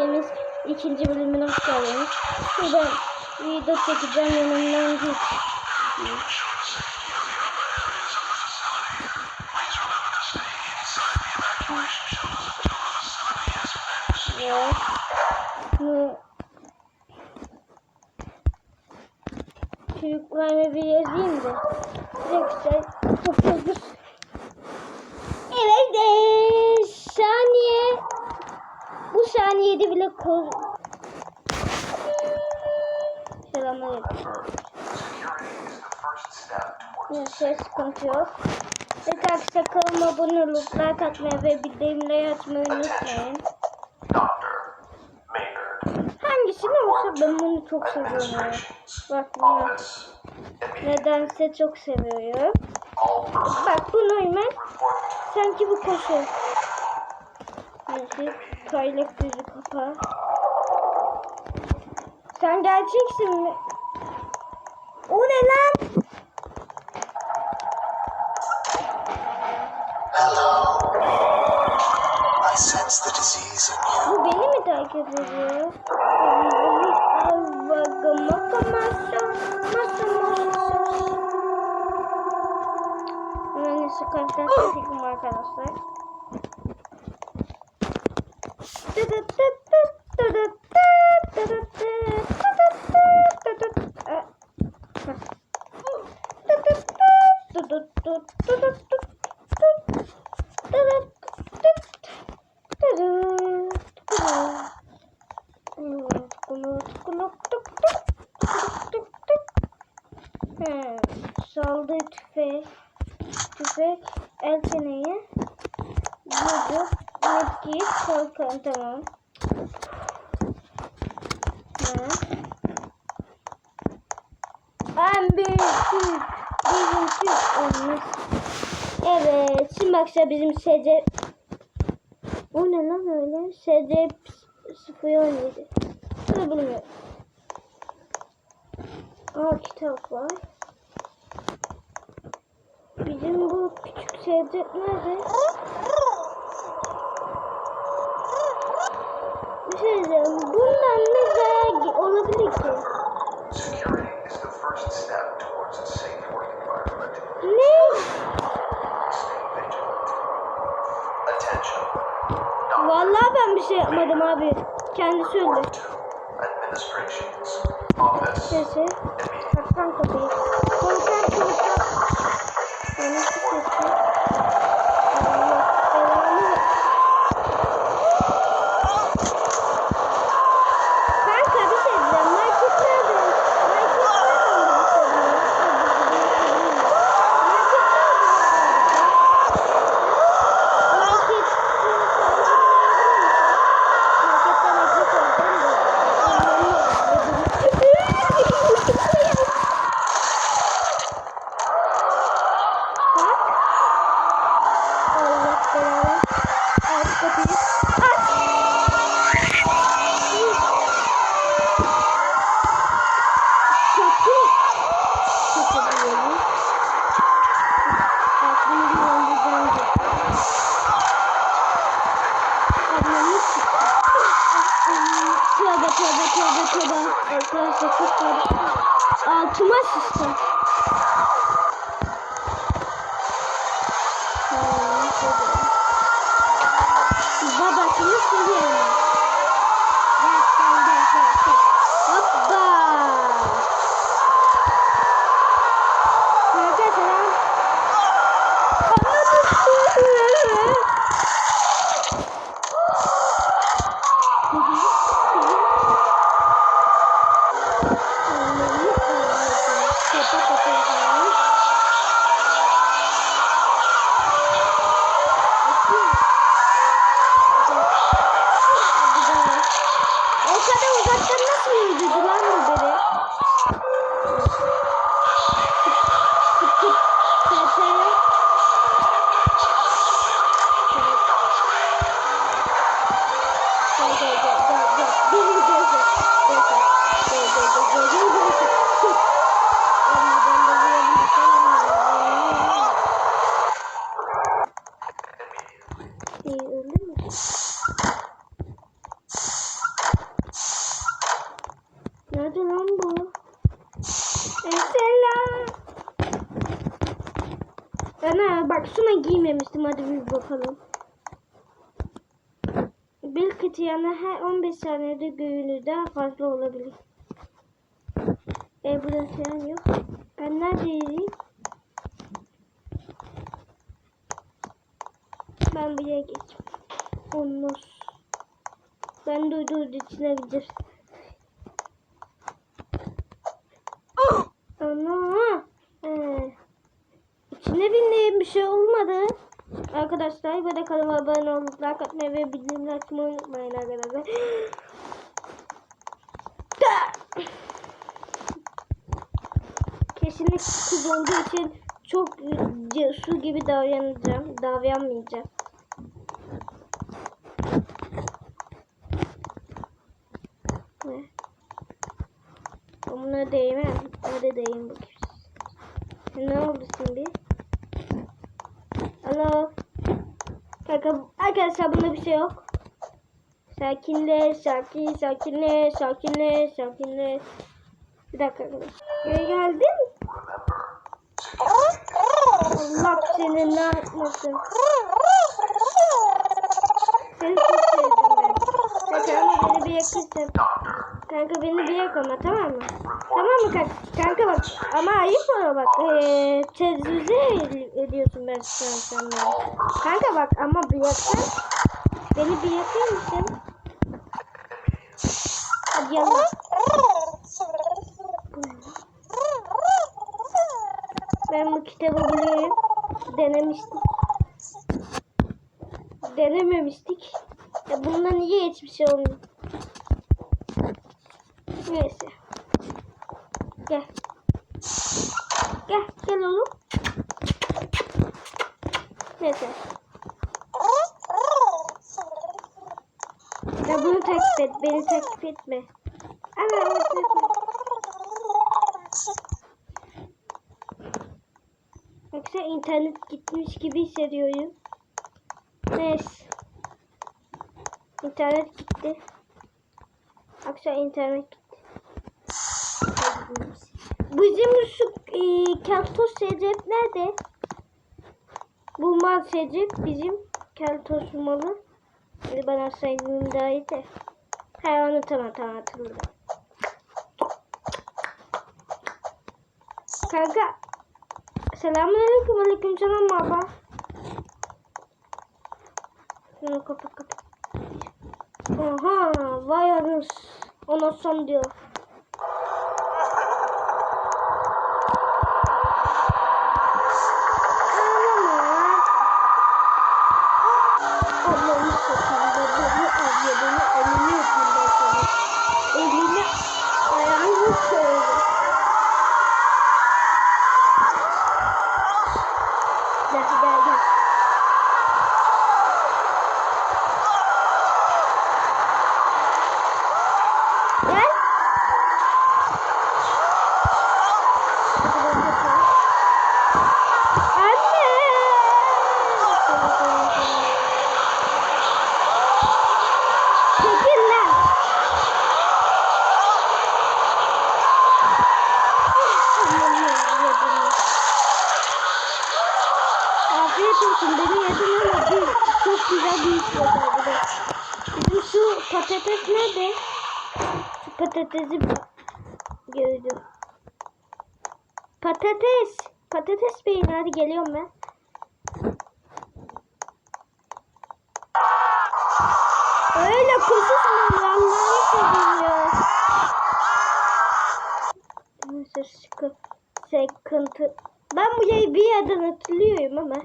Serimiz ikinci geldiniz. Şimdi ben video çekeceğim yanımdan git. Evet. Bu çocuklarla bir yazayım da. Arkadaşlar çok. Evet eee, saniye bu saniyede bile kor Selamünaleyküm. Neyse sıkıntı yok. Ve arkadaşlar kanalıma abone olup like atmayı ve bildirimleri açmayı unutmayın. Hangisini olsa ben bunu çok seviyorum. Bak bunu nedense çok seviyorum. Bak bunu hemen sanki bu koşu. Neyse kaylak gözü kapa. Sen gerçeksin mi? O ne lan? Hello. I sense the disease in you. Bu beni mi takip ediyor? Neyse arkadaşlar. Saldı tüfek, tüfek, el feneği, vurdu, medkit, kalkan tamam. Ha. En büyük Türk, bizim Türk olmuş. Evet, şimdi baksa bizim SC... O ne lan öyle? SC 017. Bunu bilmiyorum. Aa kitap var. Bizim bu küçük Sevdet nerede? Vallahi ben bir şey yapmadım abi. Administrations. Office. Sesi. Kaptan kapıyı. Tövbe. Altıma sıçtı. Aa, bak şuna giymemiştim. Hadi bir bakalım. Bir kıtı yana her 15 saniyede göğünü daha fazla olabilir. E burada falan yok. Ben neredeyim? Ben buraya geç. Olmaz. Ben duyduğum içine gider. Ana. İçine bindiğim bir şey olmadı. Arkadaşlar böyle kanalıma abone olup like atmayı ve bildirimleri açmayı unutmayın arkadaşlar. Kesinlikle kız olduğu için çok cesur gibi davranacağım. Davranmayacağım. Ne? Buna değmem. Hadi değin bakayım. Ne oldu şimdi? Alo. Kanka arkadaşlar bunda bir şey yok. Sakinle, sakin, sakinle, sakinle, sakinle. Bir dakika arkadaşlar. Geri geldin. Allah seni ne yapmasın. Seni çok sevdim ben. Kanka ama beni bir yakırsın. Kanka beni bir yak ama tamam mı? Tamam mı kanka? Kanka bak ama ayıp oluyor bak. Ee, ediyorsun ben şu an senden. Kanka bak ama bir yaksan. Beni bir yakar mısın? Hadi yallah. Ben bu kitabı biliyorum. Denemiştik. Denememiştik. Ya bundan niye hiçbir şey olmuyor? Neyse. Gel. Gel, gel oğlum. Neyse. Ya bunu takip et, beni takip etme. Evet. Yoksa internet gitmiş gibi hissediyorum. Neyse. İnternet gitti. Akşam internet gitti. Bizim şu e, keltoş Secep nerede? Bu mal Secep bizim keltoş malı. Hadi bana saygım daha iyi de. Ha onu tamam tamam hatırladım. Kanka. Selamünaleyküm aleyküm selam baba. Şunu kapat kapat. Aha vay anus. Ona son diyor. Ağlama. Allah'ını satayım da beni abla beni elini öpeyim ben sana. Elini ayağını söyle. Gel gel gel. Gel. Anne. Çekil lan. Olsun beni yedin ama bir çok güzel bir iş yapar Bizim şu patates nerede? Şu patatesi gördüm. Patates. Patates beyin hadi geliyorum ben. Öyle konuşma Allah'ını seveyim ya. Neyse sıkı, sıkıntı. Ben burayı bir yerden hatırlıyorum ama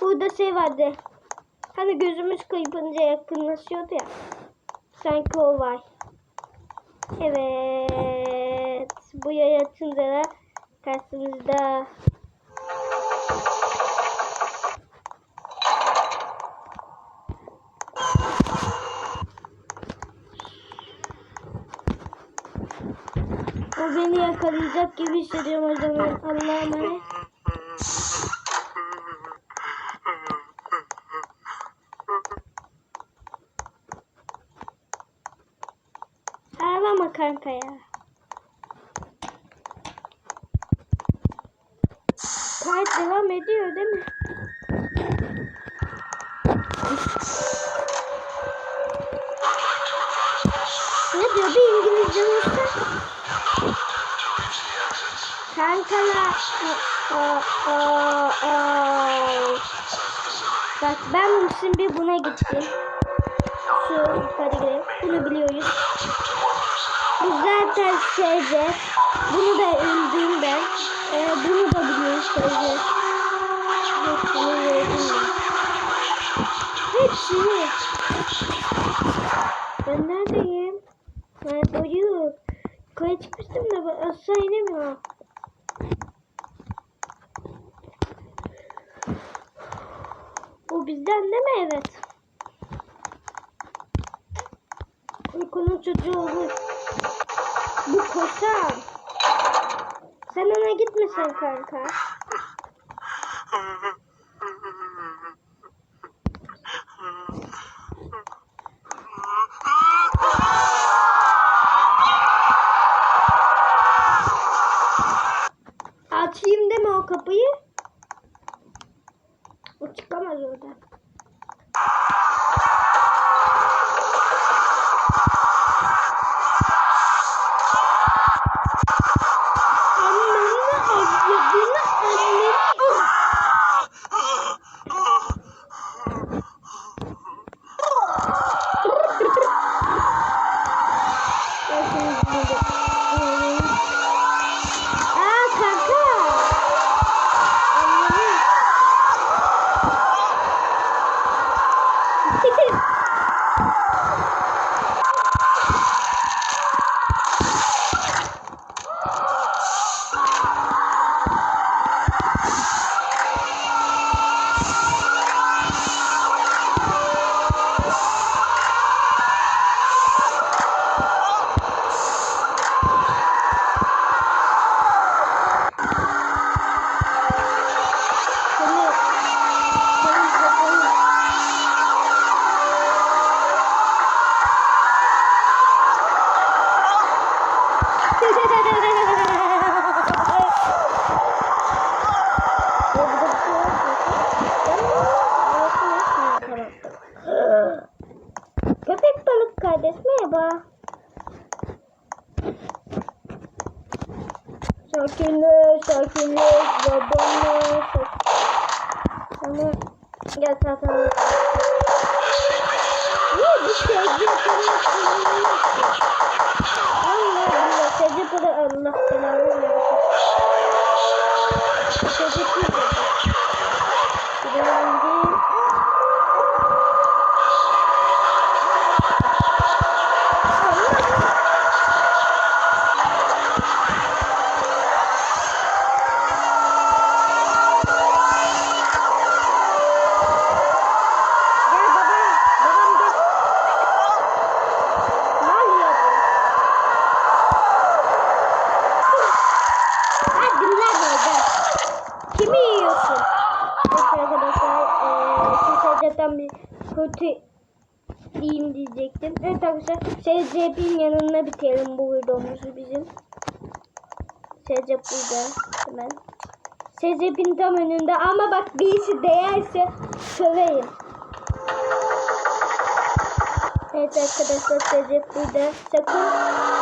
burada şey vardı. Hani gözümüz kıypınca yakınlaşıyordu ya. Sanki o var. Evet. Bu yaya açınca da karşımızda. O beni yakalayacak gibi hissediyorum o zaman. kanka ya. Kayıt devam ediyor değil mi? ne diyor bir İngilizce olsa? Kankalar. Oh, oh, oh. Bak ben şimdi buna gittim. Şu yukarı gidelim. Bunu biliyoruz. Bu zaten şeyde. Bunu da öldüm ben. Ee, bunu da biliyoruz şeyde. Hepsini verdim ben. Hepsini. Ben neredeyim? Ben doyuyor. Yukarı çıkmıştım da ben aşağı inemiyorum. Bu bizden değil mi? Evet. Uykunun çocuğu olur. Bu koşan. Sen ona gitmesen kanka. Sakinleş, sakinleş, babanla, Sana gel zaten. Niye bu sevgi yapamıyorsun? Kötü diyeyim diyecektim. Evet arkadaşlar, Secdep'in yanına bitirelim bu videomuzu bizim. Secdep burada hemen. Secdep'in tam önünde ama bak birisi değerse söverim. Evet arkadaşlar Secep burada. Sakın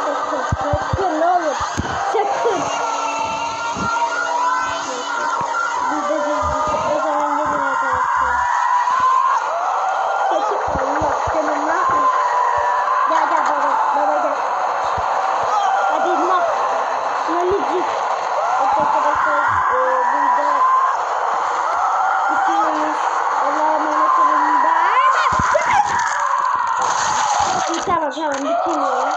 tamam tamam bitiriyorum.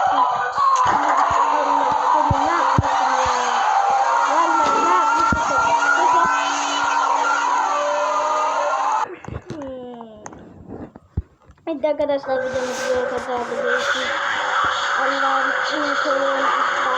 Hadi arkadaşlar videomuz buraya kadardı. Görüşürüz. Allah'a emanet olun.